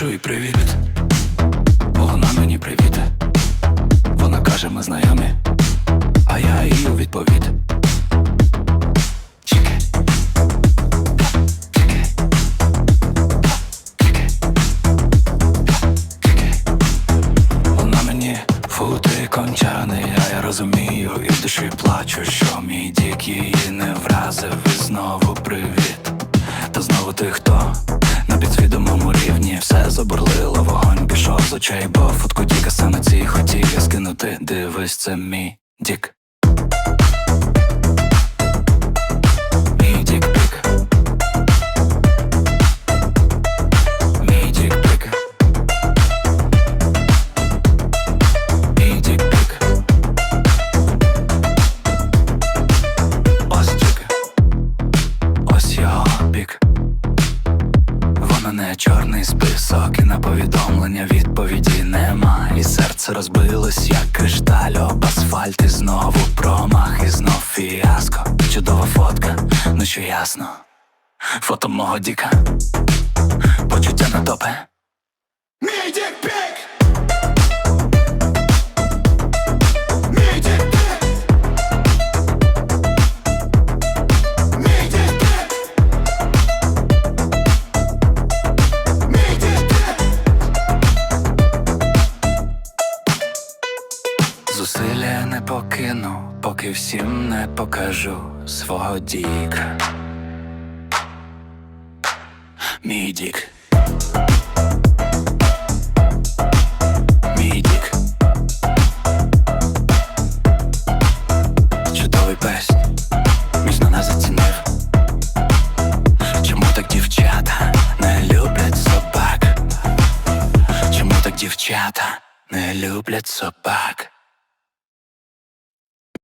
пишу і привіт. Вона мені привіт. Вона каже, ми знайомі, а я їй у відповідь. Кончаний, а я розумію і в душі плачу, що мій дік її не вразив і знову привіт. Та знову ти хто пішов бо фотку діка саме ці хотів я скинути. Дивись, це мій дік. Чорний список, і на повідомлення відповіді нема. І серце розбилось, як кришталь об асфальт, і знову промах, і знов фіаско. Чудова фотка, ну що ясно. Фото мого діка. Почуття на топе. Покину, поки всім не покажу свого діка. Мій дік. Мій дік. Чудовий пес, міцно нас зацінив. Чому так дівчата не люблять собак? Чому так дівчата не люблять собак?